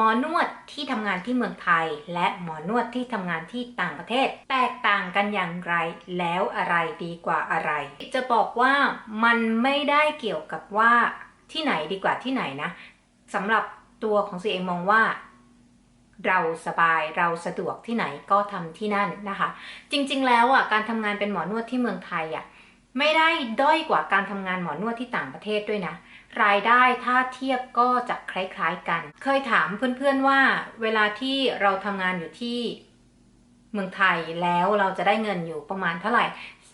หมอนวดที่ทำงานที่เมืองไทย และหมอนวดที่ทำงานที่ต่างประเทศ แตกต่างกันอย่างไร แล้วอะไรดีกว่าอะไร จะบอกว่ามันไม่ได้เกี่ยวกับว่าที่ไหนดีกว่าที่ไหนนะสำหรับตัวของซีเองมองว่า เราสบายเราสะดวกที่ไหนก็ทำที่นั่นนะคะ จริงๆ แล้วอะการทำงานเป็นหมอนวดที่เมืองไทยอะไม่ได้ด้อยกว่าการทำงานหมอนวดที่ต่างประเทศด้วยนะ รายได้ถ้าเทียบก็จะคล้ายๆกัน เคยถามเพื่อนๆว่า เวลาที่เราทำงานอยู่ที่เมืองไทยแล้วเราจะได้เงินอยู่ประมาณเท่าไหร่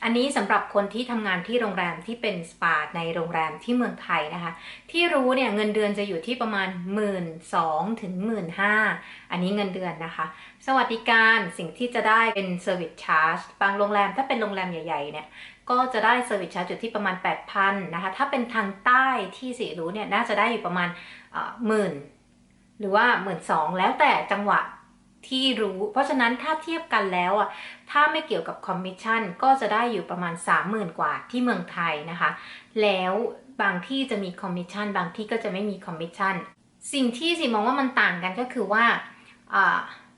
อันนี้สำหรับคนที่ทำงานที่โรงแรมที่เป็นสปาในโรงแรมที่เมืองไทยนะคะ ที่รู้เนี่ยเงินเดือนจะอยู่ที่ประมาณ 1 2ื่นถึง1 5ื่นอันนี้เงินเดือนนะคะ สวัสดิการสิ่งที่จะได้เป็น Service Charge บางโรงแรมถ้าเป็นโรงแรมใหญ่ๆเนี่ยก็จะได้ Service Charge อยู่ที่ประมาณ 8,000นะคะ ถ้าเป็นทางใต้ที่สีรู้เนี่ยน่าจะได้อยู่ประมาณหมื่นหรือว่าหมื่นสองแล้วแต่จังหวะ ที่รู้ เพราะฉะนั้นถ้าเทียบกันแล้วอะถ้าไม่เกี่ยวกับคอมมิชชั่นก็จะได้อยู่ประมาณ 30,000 กว่าที่เมืองไทยนะคะ แล้วบางที่จะมีคอมมิชชั่นบางที่ก็จะไม่มีคอมมิชชั่นสิ่งที่สิมองว่ามันต่างกันก็คือว่า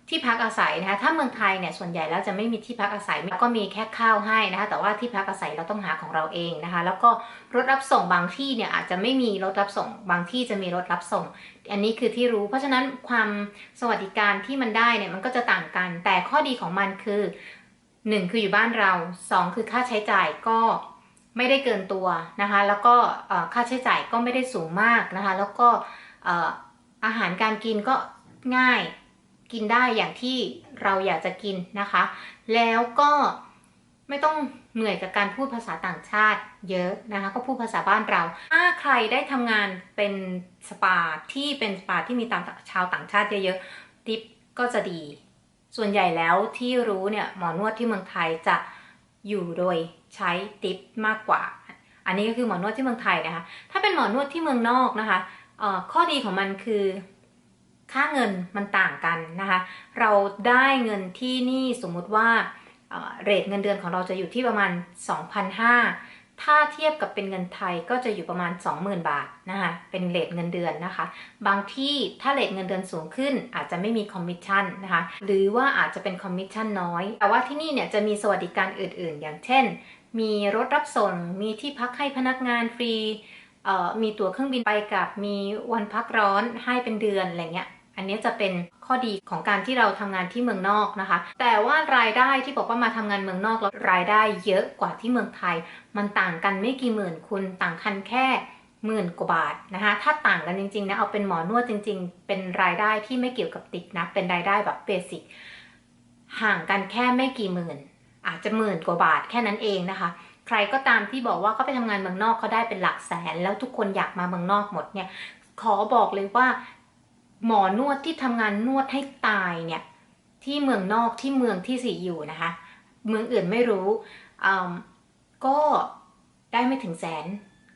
ที่พักอาศัยนะคะถ้าเมืองไทยเนี่ยส่วนใหญ่แล้วจะไม่มีที่พักอาศัยก็มีแค่ข้าวให้นะคะแต่ว่าที่พักอาศัยเราต้องหาของเราเองนะคะแล้วก็รถรับส่งบางที่เนี่ยอาจจะไม่มีรถรับส่ง บางที่จะมีรถรับส่ง อันนี้คือที่รู้ เพราะฉะนั้นความสวัสดิการที่มันได้เนี่ยมันก็จะต่างกัน แต่ข้อดีของมันคือ 1 คืออยู่บ้านเรา 2 คือค่าใช้จ่ายก็ไม่ได้เกินตัวนะคะแล้วก็ค่าใช้จ่ายก็ไม่ได้สูงมากนะคะแล้วก็อาหารการกินก็ง่าย กินได้อย่างที่เราอยากจะกินนะคะ แล้วก็ไม่ต้องเหนื่อยกับการพูดภาษาต่างชาติเยอะนะคะ ก็พูดภาษาบ้านเรา ถ้าใครได้ทำงานเป็นสปาที่เป็นสปาที่มีตางชาวต่างชาติเยอะๆทิปก็จะดี ส่วนใหญ่แล้วที่รู้เนี่ยหมอนวดที่เมืองไทยจะอยู่โดยใช้ทิปมากกว่า อันนี้ก็คือหมอนวดที่เมืองไทยนะคะ ถ้าเป็นหมอนวดที่เมืองนอกนะคะข้อดีของมันคือ ค่าเงินมันต่างกันนะคะ เราได้เงินที่นี่สมมุติว่าเรทเงินเดือนของเราจะอยู่ที่ประมาณ 2,500 ถ้าเทียบกับเป็นเงินไทยก็จะอยู่ประมาณ 20,000 บาทนะคะเป็นเรทเงินเดือนนะคะ บางที่ถ้าเรทเงินเดือนสูงขึ้นอาจจะไม่มีคอมมิชชั่นนะคะหรือว่าอาจจะเป็นคอมมิชชั่นน้อย แต่ว่าที่นี่เนี่ยจะมีสวัสดิการอื่นๆ อย่างเช่น มีรถรับส่ง มีที่พักให้พนักงานฟรีมีตั๋วเครื่องบินไปกับมีวันพักร้อนให้เป็นเดือนอะไรเงี้ย อันนี้จะเป็นข้อดีของการที่เราทำงานที่เมืองนอกนะคะ แต่ว่ารายได้ที่บอกว่ามาทำงานเมืองนอกแล้วรายได้เยอะกว่าที่เมืองไทย มันต่างกันไม่กี่หมื่นคุณต่างกันแค่หมื่นกว่าบาทนะคะ ถ้าต่างกันจริงๆนะเอาเป็นหมอนวดจริง ๆ เป็นรายได้ที่ไม่เกี่ยวกับติดนะ เป็นรายได้แบบเบสิกห่างกันแค่ไม่กี่หมื่น อาจจะหมื่นกว่าบาทแค่นั้นเองนะคะ ใครก็ตามที่บอกว่าเขาไปทำงานเมืองนอกเขาได้เป็นหลักแสน แล้วทุกคนอยากมาเมืองนอกหมดเนี่ยขอบอกเลยว่า หมอนวดที่ทำงานนวดให้ตายเนี่ยที่เมืองนอกที่เมืองที่สีอยู่นะคะ เมืองอื่นไม่รู้ก็ได้ไม่ถึงแสน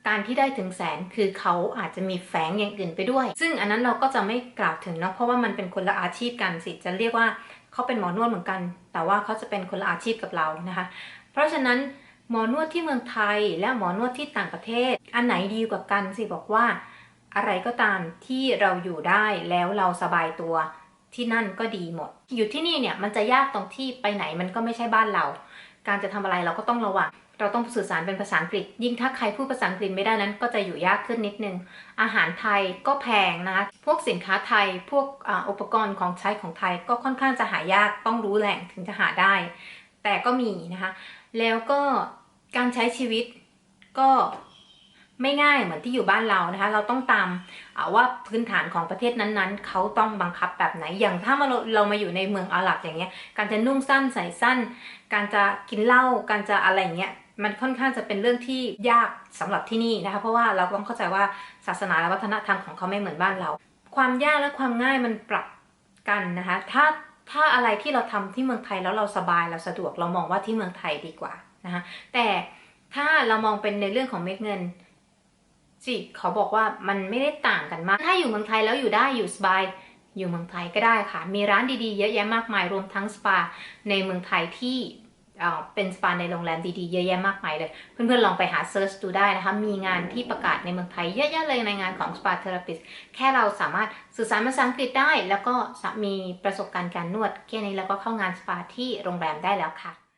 การที่ได้ถึงแสนคือเขาอาจจะมีแฝงอย่างอื่นไปด้วย ซึ่งอันนั้นเราก็จะไม่กล่าวถึงเนาะเพราะว่ามันเป็นคนละอาชีพกันสิจะเรียกว่าเขาเป็นหมอนวดเหมือนกัน แต่ว่าเขาจะเป็นคนละอาชีพกับเรานะคะ เพราะฉะนั้นหมอนวดที่เมืองไทยและหมอนวดที่ต่างประเทศ อันไหนดีกว่ากันสิบอกว่า อะไรก็ตามที่เราอยู่ได้แล้วเราสบายตัวที่นั่นก็ดีหมด อยู่ที่นี่เนี่ยมันจะยากตรงที่ไปไหนมันก็ไม่ใช่บ้านเรา การจะทำอะไรเราก็ต้องระวัง เราต้องสื่อสารเป็นภาษาอังกฤษ ยิ่งถ้าใครพูดภาษาอังกฤษไม่ได้นั้น ก็จะอยู่ยากขึ้นนิดนึง อาหารไทยก็แพงนะคะพวกสินค้าไทย พวกออุปกรณ์ของใช้ของไทยก็ค่อนข้างจะหายาก ต้องรู้แหล่งถึงจะหาได้ แต่ก็มีนะคะ แล้วก็การใช้ชีวิตก็ ไม่ง่ายเหมือนที่อยู่บ้านเรานะคะ เราต้องตามว่าพื้นฐานของประเทศนั้นๆ เขาต้องบังคับแบบไหน อย่างถ้ามาเรามาอยู่ในเมืองอาหรับอย่างเงี้ย การจะนุ่งสั้นใส่สั้น การจะกินเหล้า การจะอะไรเงี้ย มันค่อนข้างจะเป็นเรื่องที่ยากสำหรับที่นี่นะคะ เพราะว่าเราต้องเข้าใจว่าศาสนาและวัฒนธรรมของเขาไม่เหมือนบ้านเรา ความยากและความง่ายมันปรับกันนะคะ ถ้าถ้าอะไรที่เราทำที่เมืองไทยแล้วเราสบายเราสะดวกเรามองว่าที่เมืองไทยดีกว่านะคะแต่ถ้าเรามองเป็นในเรื่องของเม็ดเงิน สิเขาบอกว่ามันไม่ได้ต่างกันมาก ถ้าอยู่เมืองไทยแล้วอยู่ได้อยู่สบาย อยู่เมืองไทยก็ได้ค่ะ มีร้านดีๆเยอะแยะมากมายรวมทั้งสปาในเมืองไทยที่เเป็นสปาในโรงแรมดีๆ เยอะแยะมากมายเลย เพื่อนๆลองไปหาเซิร์ชดูได้นะคะ มีงานที่ประกาศในเมืองไทยเยอะแยะเลยในงานของสปาเทอราปิสแค่เราสามารถสื่อสารภาษาอังกฤษได้ แล้วก็มีประสบการณ์การนวดแค่นี้แล้วก็เข้างานสปาที่โรงแรมได้แล้วค่ะ